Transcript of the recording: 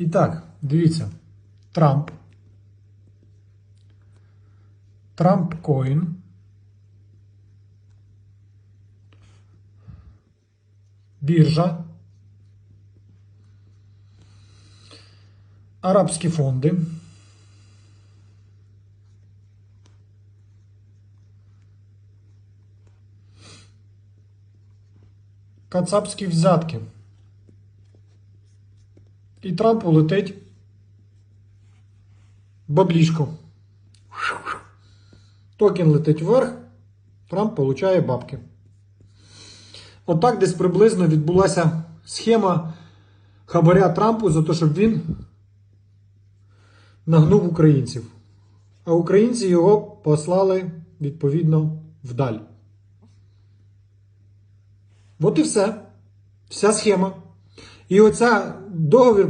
І так, дивіться. Трамп. Трамп Коін. Біржа. Арабські фонди. Кацапські взятки. І Трампу летить баблішко. Токен летить вверх, Трамп получає бабки. Отак десь приблизно відбулася схема хабаря Трампу за те, щоб він нагнув українців. А українці його послали відповідно вдаль. От і все. Вся схема. І оця договір